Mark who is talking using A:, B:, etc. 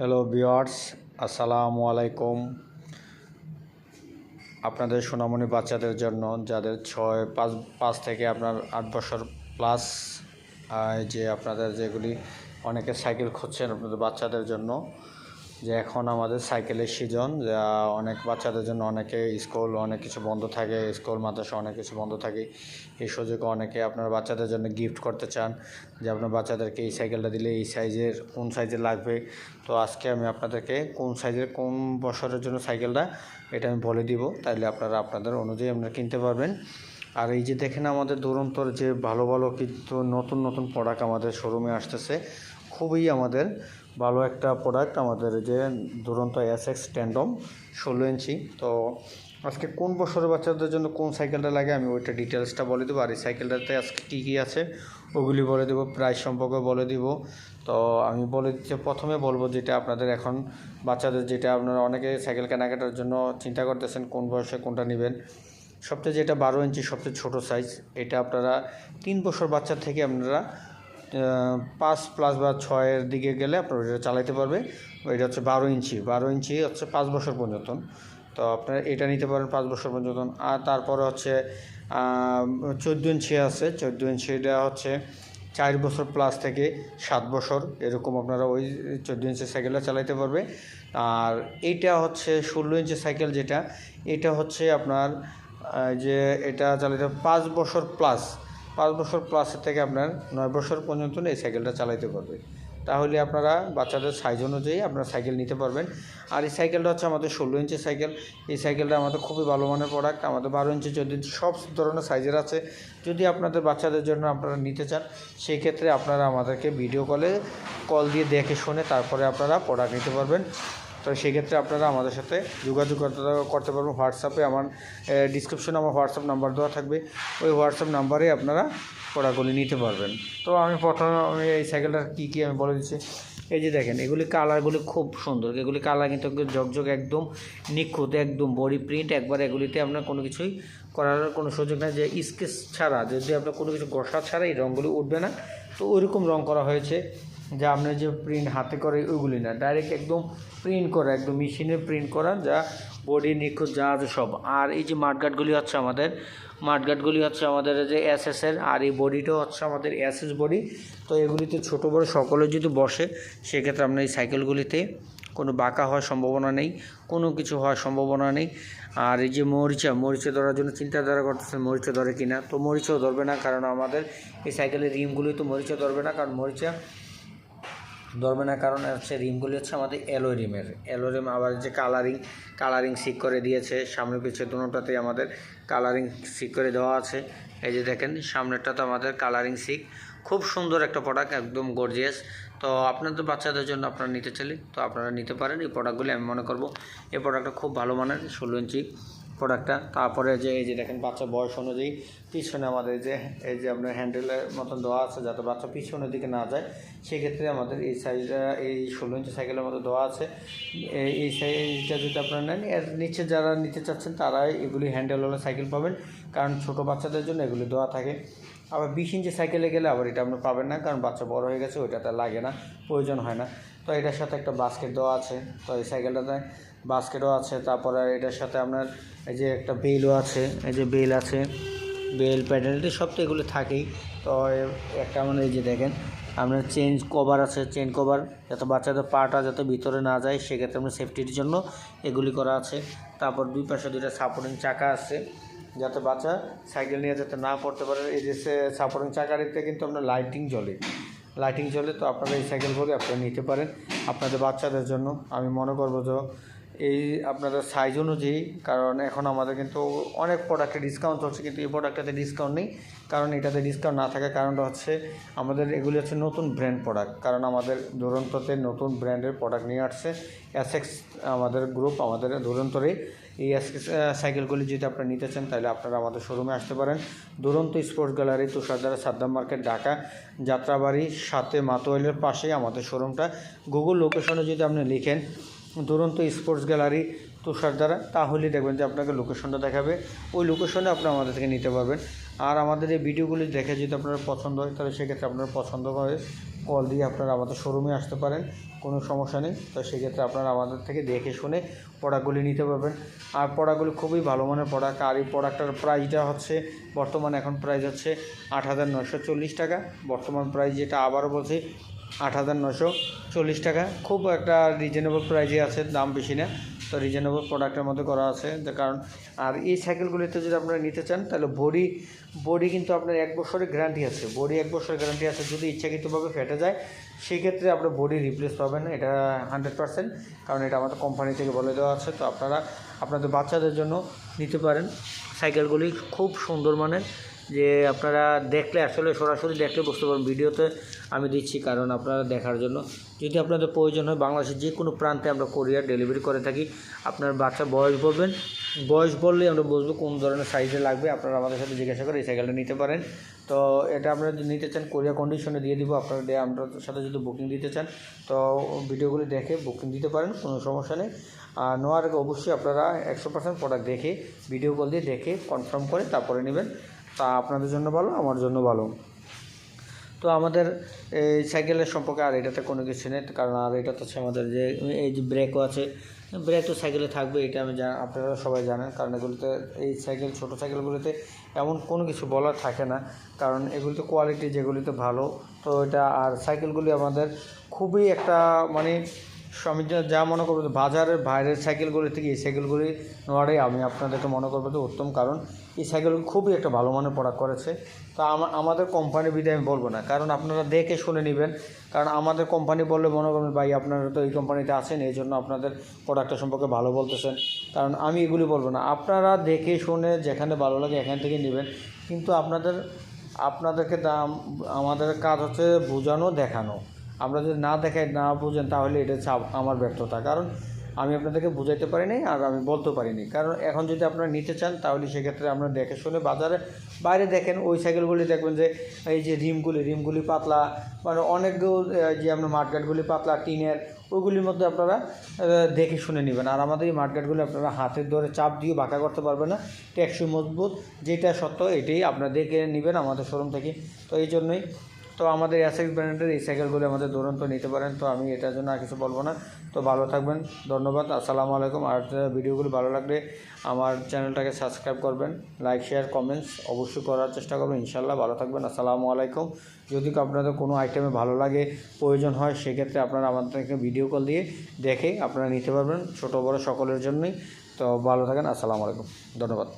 A: Hello বিয়ার্স আসসালামু আলাইকুম আপনাদের সোনামণি বাচ্চাদের জন্য, যাদের ছয়, পাঁচ পাঁচ থেকে আপনার আট বছর প্লাস যে আপনাদের যেগুলি অনেকে সাইকেল খুঁজছেন আপনাদের বাচ্চাদের জন্য যে এখন আমাদের সাইকেলের সিজন অনেক বাচ্চাদের জন্য অনেকে স্কুল, অনেক কিছু বন্ধ থাকে, স্কুল, মাদ্রাসা অনেক কিছু বন্ধ থাকে। এই সুযোগে অনেকে আপনার বাচ্চাদের জন্য গিফট করতে চান, যে আপনার বাচ্চাদেরকে এই সাইকেলটা দিলে এই সাইজের, কোন সাইজের লাগবে। তো আজকে আমি আপনাদেরকে কোন সাইজের, কোন বছরের জন্য সাইকেলটা, এটা আমি বলে দিব। তাইলে আপনারা আপনাদের অনুযায়ী আপনারা কিনতে পারবেন। আর এই যে দেখেন আমাদের দুরন্তর যে ভালো ভালো কিন্তু নতুন নতুন প্রোডাক্ট আমাদের শোরুমে আসতেছে খুবই আমাদের ভালো একটা প্রোডাক্ট আমাদের যে দুরন্ত এস এক্স ট্যান্ডম ষোলো ইঞ্চি। তো আজকে কোন বছরের বাচ্চাদের জন্য কোন সাইকেলটা লাগে আমি ওইটা ডিটেলসটা বলে দেবো। আর এই সাইকেলটাতে আজকে কী কী আছে ওগুলি বলে দেবো প্রাইস সম্পর্কে বলে দিব। তো আমি বলে দিচ্ছি, প্রথমে বলব যেটা আপনাদের এখন বাচ্চাদের যেটা আপনারা অনেকে সাইকেল কেনাকাটার জন্য চিন্তা করতেছেন, কোন বয়সে কোনটা নেবেন। সবচেয়ে যেটা বারো ইঞ্চি সবচেয়ে ছোটো সাইজ এটা আপনারা তিন বছর বাচ্চা থেকে আপনারা পাঁচ প্লাস বা ছয়ের দিকে গেলে আপনার এটা চালাইতে পারবে। এটা হচ্ছে বারো ইঞ্চি। বারো ইঞ্চি হচ্ছে পাঁচ বছর পর্যন্ত তো আপনারা এটা নিতে পারেন পাঁচ বছর পর্যন্ত আর তারপরে হচ্ছে চোদ্দ ইঞ্চি আছে। চোদ্দ ইঞ্চিটা হচ্ছে চার বছর প্লাস থেকে সাত বছর। এরকম আপনারা ওই চোদ্দ ইঞ্চি সাইকেলটা চালাইতে পারবে। আর এইটা হচ্ছে ষোলো ইঞ্চি সাইকেল যেটা, এটা হচ্ছে আপনার যে এটা চালাইতে পাঁচ বছর প্লাস পাঁচ বছর প্লাসের থেকে আপনার নয় বছর পর্যন্ত এই সাইকেলটা চালাইতে পারবে। তাহলে আপনারা বাচ্চাদের সাইজ অনুযায়ী আপনারা সাইকেল নিতে পারবেন। আর এই সাইকেলটা হচ্ছে আমাদের ষোলো ইঞ্চি সাইকেল এই সাইকেলটা আমাদের খুবই ভালো মানের প্রোডাক্ট আমাদের বারো ইঞ্চি চোদ্দ ইঞ্চি সব ধরনের সাইজের আছে, যদি আপনাদের বাচ্চাদের জন্য আপনারা নিতে চান সেই ক্ষেত্রে আপনারা আমাদেরকে ভিডিও কলে কল দিয়ে দেখে শুনে তারপরে আপনারা প্রোডাক্ট নিতে পারবেন। তো সেক্ষেত্রে আপনারা আমাদের সাথে যোগাযোগ করতে পারবেন। হোয়াটসঅ্যাপে আমার ডিসক্রিপশনে আমার হোয়াটসঅ্যাপ নাম্বার দেওয়া থাকবে। ওই হোয়াটসঅ্যাপ নাম্বারে আপনারা প্রোডাক্টগুলি নিতে পারবেন। তো আমি প্রথমে আমি এই সাইকেলটার কী কী আমি বলে দিচ্ছি। এই যে দেখেন, এগুলি কালারগুলি খুব সুন্দর। এগুলি কালার কিন্তু জকজক একদম নিখুঁত, একদম বডি প্রিন্ট একবার এগুলিতে আপনার কোনো কিছুই করার কোনো সুযোগ নেই। যে স্কেচ ছাড়া, যদি আপনার কোনো কিছু ঘষা ছাড়া এই রঙগুলি উঠবে না, তো ওইরকম রং করা হয়েছে। যা আপনার যে প্রিন্ট হাতে করে ওইগুলি না ডাইরেক্ট একদম প্রিন্ট করা, একদম মেশিনে প্রিন্ট করা, যা বডি নিখুঁত যা আছে সব। আর এই যে মাঠগাটগুলি হচ্ছে আমাদের মাঠগাটগুলি হচ্ছে আমাদের যে এস এর, আর এই বডিটাও হচ্ছে আমাদের এস এস বডি তো এগুলিতে ছোটো বড়ো সকলে যদি বসে, সেক্ষেত্রে আপনার এই সাইকেলগুলিতে কোনো বাঁকা হওয়ার সম্ভাবনা নেই, কোনো কিছু হওয়ার সম্ভাবনা নেই। আর এই যে মরিচা মরিচা ধরার জন্য চিন্তাধারা করতেছেন মরিচা ধরে কিনা, তো মরিচাও ধরবে না, কারণ আমাদের এই সাইকেলের রিমগুলি তো মরিচা ধরবে না, কারণ মরিচা ধরবে না, কারণ হচ্ছে রিমগুলি হচ্ছে আমাদের এলো রিমের। এলো রিম আবার যে কালারিং কালারিং সিক করে দিয়েছে, সামনে পিছিয়ে দুটোতেই আমাদের কালারিং সিক করে দেওয়া আছে। এই যে দেখেন, সামনেরটা তো আমাদের কালারিং সিক খুব সুন্দর একটা প্রোডাক্ট একদম গর্জিয়াস তো আপনাদের বাচ্চাদের জন্য আপনারা নিতে চাইলে, তো আপনারা নিতে পারেন। এই প্রোডাক্টগুলি আমি মনে করব, এই প্রোডাক্টটা খুব ভালো মানের, ষোলো ইঞ্চি। প্রোডাক্টটা তারপরে যে এই যে দেখেন বাচ্চা বয়স অনুযায়ী পিছনে আমাদের যে, এই যে আপনার হ্যান্ডেলের মতন দেওয়া আছে, যাতে বাচ্চা পিছনের দিকে না যায়, সেক্ষেত্রে আমাদের এই সাইজটা এই ষোলো ইঞ্চি সাইকেলের মতো দেওয়া আছে। এই সাইজটা যদি আপনারা নেন, এর নিচে যারা নিতে চাচ্ছেন, তারাই এগুলি হ্যান্ডেলওয়ালা সাইকেল পাবেন। কারণ ছোটো বাচ্চাদের জন্য এগুলি দেওয়া থাকে। আবার বিশ ইঞ্চি সাইকেলে গেলে আবার এটা আপনি পাবেন না, কারণ বাচ্চা বড় হয়ে গেছে, ওইটাতে লাগে না, প্রয়োজন হয় না। তো এটার সাথে একটা বাস্কেট দেওয়া আছে। তো এই সাইকেলটাতে বাস্কেটও আছে, তারপরে এটার সাথে আপনার এই যে একটা বেলও আছে, এই যে বেল আছে, বেল প্যাডেলটি সব তো এগুলো থাকেই। তো একটা মানে এই যে দেখেন, আপনার চেন কভার আছে, চেন কভার, যাতে বাচ্চাদের পাটা যাতে ভিতরে না যায়, সেক্ষেত্রে আপনার সেফটির জন্য এগুলি করা আছে। তারপর দুই পাশে দুইটা সাপোর্টিং চাকা আছে, যাতে বাচ্চা সাইকেল নিয়ে যাতে না পড়তে পারে। এই যে সাপোর্টিং চাকারিতে কিন্তু আপনার লাইটিং জ্বলে। লাইটিং জ্বলে তো আপনারা এই সাইকেলগুলি আপনারা নিতে পারেন। আপনাদের বাচ্চাদের জন্য আমি মনে করব যে এই আপনাদের সাইজ অনুযায়ী, কারণ এখন আমাদের কিন্তু অনেক প্রোডাক্টে ডিসকাউন্ট চলছে, কিন্তু এই প্রোডাক্টটাতে ডিসকাউন্ট নেই। কারণ এটাতে ডিসকাউন্ট না থাকার কারণটা হচ্ছে আমাদের এগুলি হচ্ছে নতুন ব্র্যান্ড প্রোডাক্ট কারণ আমাদের দুরন্ততে নতুন ব্র্যান্ডের প্রোডাক্ট নিয়ে আসছে এসএক্স আমাদের গ্রুপ আমাদের দুরন্তরে এই সাইকেলগুলি যদি আপনারা নিতে চান, তাহলে আপনারা আমাদের শোরুমে আসতে পারেন। Duronto sports gallery Tushardhara Saddam market Dhaka, Jatrabari, সাথে মাতোয়াইলের পাশেই আমাদের শোরুমটা গুগল লোকেশনে যদি আপনি লিখেন দুরন্ত স্পোর্টস গ্যালারি তুষারদারা তাহলেই দেখবেন যে আপনাকে লোকেশনটা দেখাবে। ওই লোকেশনে আপনি আমাদের থেকে নিতে পারবেন। আর আমাদের এই ভিডিওগুলি দেখে যদি আপনার পছন্দ হয়, তাহলে সেক্ষেত্রে আপনার পছন্দ হয় কল দিয়ে আপনারা আমাদের শোরুমে আসতে পারেন, কোনো সমস্যা নেই। তো সেক্ষেত্রে আপনারা আমাদের থেকে দেখে শুনে প্রোডাক্টগুলি নিতে পারবেন। আর প্রোডাক্টগুলি খুবই ভালো মানের প্রোডাক্ট আর এই প্রোডাক্টটার প্রাইসটা হচ্ছে, বর্তমানে এখন প্রাইস হচ্ছে আট হাজার নশো চল্লিশ টাকা। বর্তমান প্রাইস যেটা আবারও বলছি আট হাজার নশো চল্লিশ টাকা। খুব একটা রিজনেবল প্রাইসে আছে, দাম বেশি না। তো রিজনেবল প্রোডাক্টের মধ্যে করা আছে। কারণ, আর এই সাইকেলগুলিতে যদি আপনারা নিতে চান, তাহলে বডি বডি কিন্তু আপনার এক বছরের গ্যারান্টি আছে। বডি এক বছরের গ্যারান্টি আছে। যদি ইচ্ছাকৃতভাবে ফেটে যায়, সেক্ষেত্রে আপনার বডি রিপ্লেস পাবেন এটা হান্ড্রেড পার্সেন্ট কারণ এটা আমাদের কোম্পানি থেকে বলে দেওয়া আছে। তো আপনারা আপনাদের বাচ্চাদের জন্য নিতে পারেন। সাইকেলগুলি খুব সুন্দর মানের। যে আপনারা দেখলে, আসলে সরাসরি দেখলে বুঝতে পারবেন, ভিডিওতে আমি দিচ্ছি কারণ আপনারা দেখার জন্য। যদি আপনাদের প্রয়োজন হয়, বাংলাদেশের যে কোনো প্রান্তে আমরা কোরিয়ার ডেলিভারি করে থাকি। আপনার বাচ্চা বয়স বলবেন, বয়স বললে আমরা বুঝব কোন ধরনের সাইজে লাগবে। আপনারা আমাদের সাথে জিজ্ঞাসা করে এই সাইকেলটা নিতে পারেন। তো এটা আপনারা যদি নিতে চান কোরিয়া কন্ডিশনে দিয়ে দিব। আপনারা দিয়ে আপনাদের সাথে যদি বুকিং দিতে চান, তো ভিডিওগুলি দেখে বুকিং দিতে পারেন, কোনো সমস্যা নেই। আর নেওয়ার অবশ্যই আপনারা একশো পার্সেন্ট প্রোডাক্ট দেখে ভিডিও কল দিয়ে দেখে কনফার্ম করে তারপরে নেবেন। তা আপনাদের জন্য ভালো, আমার জন্য ভালো। তো আমাদের এই সাইকেলের সম্পর্কে আর এটাতে কোনো কিছু নেই, কারণ আর এটা তো হচ্ছে আমাদের যে এই যে ব্রেকও আছে, ব্রেক তো সাইকেলে থাকবে, এটা আমি জান, আপনারা সবাই জানেন, কারণ এগুলোতে এই সাইকেল, ছোটো সাইকেলগুলিতে এমন কোনো কিছু বলা থাকে না, কারণ এগুলিতে কোয়ালিটি যেগুলিতে ভালো, তো এটা আর সাইকেলগুলি আমাদের খুবই একটা মানে আমি যা- মনে করব বাজারের বাইরের সাইকেলগুলি থেকে এই সাইকেলগুলি নেওয়াটাই আমি আপনাদেরকে মনে করব যে উত্তম, কারণ এই সাইকেল খুবই একটা ভালো মানের প্রোডাক্ট করেছে। তো আমা- আমাদের কোম্পানি বিধে আমি বলব না, কারণ আপনারা দেখে শুনে নেবেন। কারণ আমাদের কোম্পানি বললে মনে করবেন, ভাই, আপনারা তো এই কোম্পানিতে আছেন, এই জন্য আপনাদের প্রোডাক্টের সম্পর্কে ভালো বলতেছেন। কারণ আমি এগুলি বলব না, আপনারা দেখে শুনে যেখানে ভালো লাগে এখান থেকে নেবেন। কিন্তু আপনাদের, আপনাদেরকে দাম, আমাদের কাজ হচ্ছে বোঝানো, দেখানো। আমরা যদি না দেখাই, না বুঝেন, তাহলে এটা হচ্ছে আমার ব্যর্থতা। কারণ আমি আপনাদেরকে বুঝাইতে পারিনি আর আমি বলতে পারিনি কারণ এখন যদি আপনারা নিতে চান, তাহলে সেক্ষেত্রে আপনারা দেখে শুনে বাজারে, বাইরে দেখেন, ওই সাইকেলগুলি দেখবেন যে, এই যে রিমগুলি রিমগুলি পাতলা মানে অনেক যে আপনার মাঠগাটগুলি পাতলা, টিনের, ওইগুলির মধ্যে আপনারা দেখে শুনে নেবেন। আর আমাদের এই মাঠগাটগুলি আপনারা হাতের ধরে চাপ দিয়ে বাঁকা করতে পারবেন না। ট্যাক্সি মজবুত, যেটা সত্য, এটাই আপনারা দেখে নেবেন আমাদের শোরুম থেকে। তো এই জন্যই তো আমাদের অ্যাসেক্স ব্র্যান্ডের এই সাইকেলগুলো আমাদের দুরন্ত নিতে পারেন। তো আমি এটার জন্য আর কিছু বলব না। তো ভালো থাকবেন, ধন্যবাদ। আসসালামু আলাইকুম। আর ভিডিওগুলো ভালো লাগলে আমার চ্যানেলটাকে সাবস্ক্রাইব করবেন, লাইক, শেয়ার কমেন্টস অবশ্যই করার চেষ্টা করবেন। ইনশাল্লাহ ভালো থাকবেন। আসসালামু আলাইকুম। যদি আপনাদের কোনো আইটেমে ভালো লাগে, প্রয়োজন হয়, সেক্ষেত্রে আপনারা আমাদেরকে ভিডিও কল দিয়ে দেখে আপনারা নিতে পারবেন, ছোটো বড় সকলের জন্যই। তো ভালো থাকেন। আসসালামু আলাইকুম। ধন্যবাদ।